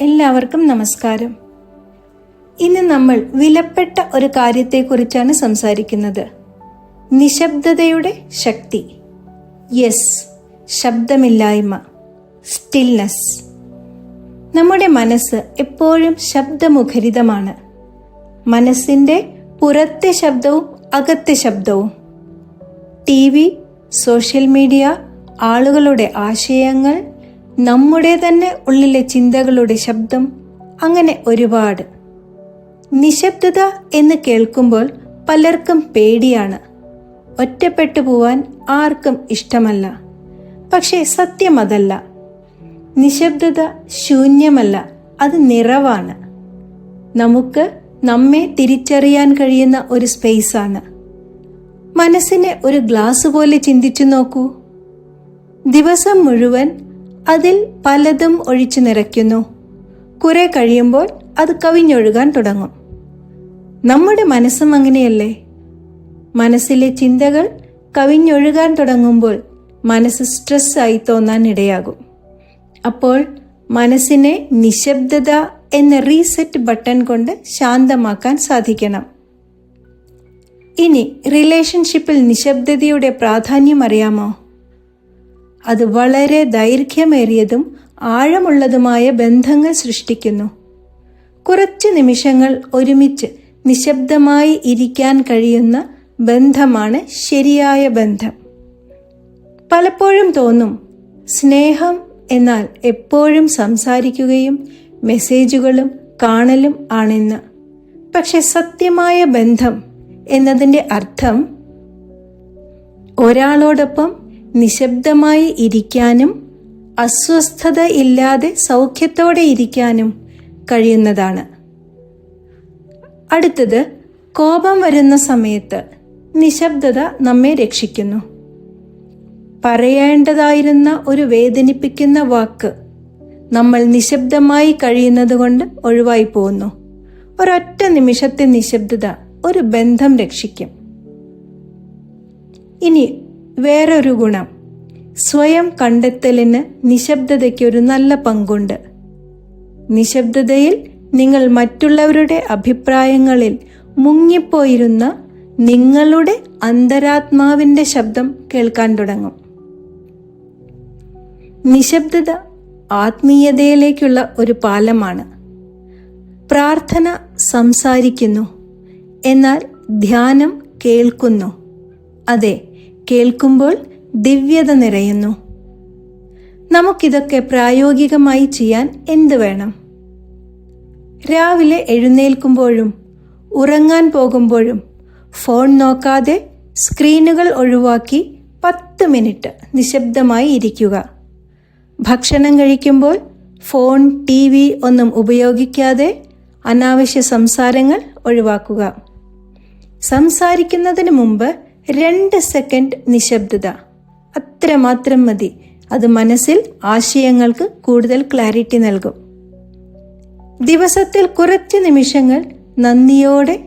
എല്ലാവർക്കും നമസ്കാരം. ഇന്ന് നമ്മൾ വിലപ്പെട്ട ഒരു കാര്യത്തെക്കുറിച്ചാണ് സംസാരിക്കുന്നത്. നിശബ്ദതയുടെ ശക്തി. യെസ് ശബ്ദമില്ലായ്മ. സ്റ്റിൽനെസ് നമ്മുടെ മനസ്സ് എപ്പോഴും ശബ്ദമുഖരിതമാണ്. മനസ്സിന്റെ പുറത്തെ ശബ്ദവും അകത്തെ ശബ്ദവും. ടി വി സോഷ്യൽ മീഡിയ ആളുകളുടെ ആശയങ്ങൾ നമ്മുടെ തന്നെ ഉള്ളിലെ ചിന്തകളുടെ ശബ്ദം അങ്ങനെ ഒരുപാട്. നിശബ്ദത എന്ന് കേൾക്കുമ്പോൾ പലർക്കും പേടിയാണ്. ഒറ്റപ്പെട്ടു പോവാൻ ആർക്കും ഇഷ്ടമല്ല. പക്ഷേ സത്യം അതല്ല. നിശബ്ദത ശൂന്യമല്ല അത് നിറവാണ്. നമുക്ക് നമ്മെ തിരിച്ചറിയാൻ കഴിയുന്ന ഒരു സ്പേസാണ്. മനസ്സിനെ ഒരു ഗ്ലാസ് പോലെ ചിന്തിച്ചു നോക്കൂ. ദിവസം മുഴുവൻ അതിൽ പലതും ഒഴിച്ചു നിറയ്ക്കുന്നു. കുറെ കഴിയുമ്പോൾ അത് കവിഞ്ഞൊഴുകാൻ തുടങ്ങും. നമ്മുടെ മനസ്സും അങ്ങനെയല്ലേ? മനസ്സിലെ ചിന്തകൾ കവിഞ്ഞൊഴുകാൻ തുടങ്ങുമ്പോൾ മനസ്സ് സ്ട്രെസ് ആയി തോന്നാൻ ഇടയാകും. അപ്പോൾ മനസ്സിനെ നിശബ്ദത എന്ന റീസെറ്റ് ബട്ടൺ കൊണ്ട് ശാന്തമാക്കാൻ സാധിക്കണം. ഇനി റിലേഷൻഷിപ്പിൽ നിശബ്ദതയുടെ പ്രാധാന്യം അറിയാമോ? അത് വളരെ ദൈർഘ്യമേറിയതും ആഴമുള്ളതുമായ ബന്ധങ്ങൾ സൃഷ്ടിക്കുന്നു. കുറച്ച് നിമിഷങ്ങൾ ഒരുമിച്ച് നിശബ്ദമായി ഇരിക്കാൻ കഴിയുന്ന ബന്ധമാണ് ശരിയായ ബന്ധം. പലപ്പോഴും തോന്നും സ്നേഹം എന്നാൽ എപ്പോഴും സംസാരിക്കുകയും മെസ്സേജുകളും കാണലും ആണെന്ന്. പക്ഷെ സത്യമായ ബന്ധം എന്നതിന്റെ അർത്ഥം ഒരാളോടൊപ്പം നിശബ്ദമായി ഇരിക്കാനും അസ്വസ്ഥത ഇല്ലാതെ സൗഖ്യത്തോടെ ഇരിക്കാനും കഴിയുന്നതാണ്. അടുത്തത് കോപം വരുന്ന സമയത്ത് നിശബ്ദത നമ്മെ രക്ഷിക്കുന്നു. പറയേണ്ടതായിരുന്ന ഒരു വേദനിപ്പിക്കുന്ന വാക്ക് നമ്മൾ നിശബ്ദമായി കഴിയുന്നത് കൊണ്ട് ഒഴിവായി പോകുന്നു. ഒരൊറ്റ നിമിഷത്തെ നിശബ്ദത ഒരു ബന്ധം രക്ഷിക്കും. ഇനി വേറൊരു ഗുണം. സ്വയം കണ്ടെത്തലിന് നിശബ്ദതയ്ക്ക് ഒരു നല്ല പങ്കുണ്ട്. നിശബ്ദതയിൽ നിങ്ങൾ മറ്റുള്ളവരുടെ അഭിപ്രായങ്ങളിൽ മുങ്ങിപ്പോയിരുന്ന നിങ്ങളുടെ അന്തരാത്മാവിന്റെ ശബ്ദം കേൾക്കാൻ തുടങ്ങും. നിശബ്ദത ആത്മീയതയിലേക്കുള്ള ഒരു പാലമാണ്. പ്രാർത്ഥന സംസാരിക്കുന്നു എന്നാൽ ധ്യാനം കേൾക്കുന്നു. അതെ കേൾക്കുമ്പോൾ ദിവ്യത നിറയുന്നു. നമുക്കിതൊക്കെ പ്രായോഗികമായി ചെയ്യാൻ എന്ത് വേണം? രാവിലെ എഴുന്നേൽക്കുമ്പോഴും ഉറങ്ങാൻ പോകുമ്പോഴും ഫോൺ നോക്കാതെ സ്ക്രീനുകൾ ഒഴിവാക്കി പത്ത് മിനിറ്റ് നിശബ്ദമായി ഇരിക്കുക. ഭക്ഷണം കഴിക്കുമ്പോൾ ഫോൺ ടി വി ഒന്നും ഉപയോഗിക്കാതെ അനാവശ്യ സംസാരങ്ങൾ ഒഴിവാക്കുക. സംസാരിക്കുന്നതിന് മുമ്പ് രണ്ട് സെക്കൻഡ് നിശബ്ദത. അത്രമാത്രം മതി. അത് മനസ്സിൽ ആശയങ്ങൾക്ക് കൂടുതൽ ക്ലാരിറ്റി നൽകും. ദിവസത്തിൽ കുറച്ച് നിമിഷങ്ങൾ നന്ദിയോടെ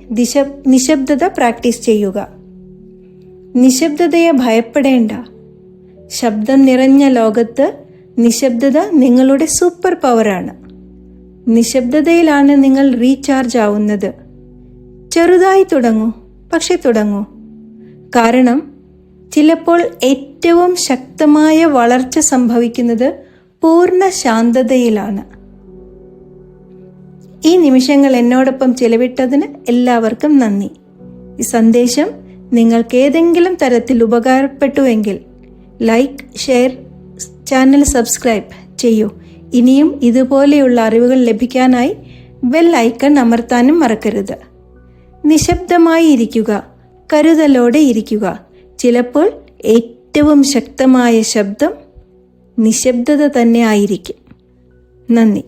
നിശബ്ദത പ്രാക്ടീസ് ചെയ്യുക. നിശബ്ദതയെ ഭയപ്പെടേണ്ട. ശബ്ദം നിറഞ്ഞ ലോകത്ത് നിശബ്ദത നിങ്ങളുടെ സൂപ്പർ പവറാണ്. നിശബ്ദതയിലാണ് നിങ്ങൾ റീചാർജ് ആവുന്നത്. ചെറുതായി തുടങ്ങൂ പക്ഷെ തുടങ്ങൂ. കാരണം ചിലപ്പോൾ ഏറ്റവും ശക്തമായ വളർച്ച സംഭവിക്കുന്നത് പൂർണ ശാന്തതയിലാണ്. ഈ നിമിഷങ്ങൾ എന്നോടൊപ്പം ചെലവിട്ടതിന് എല്ലാവർക്കും നന്ദി. ഈ സന്ദേശം നിങ്ങൾക്ക് ഏതെങ്കിലും തരത്തിൽ ഉപകാരപ്പെട്ടുവെങ്കിൽ ലൈക്ക് ഷെയർ ചാനൽ സബ്സ്ക്രൈബ് ചെയ്യൂ. ഇനിയും ഇതുപോലെയുള്ള അറിവുകൾ ലഭിക്കാനായി ബെൽ ഐക്കൺ അമർത്താനും മറക്കരുത്. നിശബ്ദമായി ഇരിക്കുക കരുതലോടെ ഇരിക്കുക. ചിലപ്പോൾ ഏറ്റവും ശക്തമായ ശബ്ദം നിശബ്ദത തന്നെ ആയിരിക്കും. നന്ദി.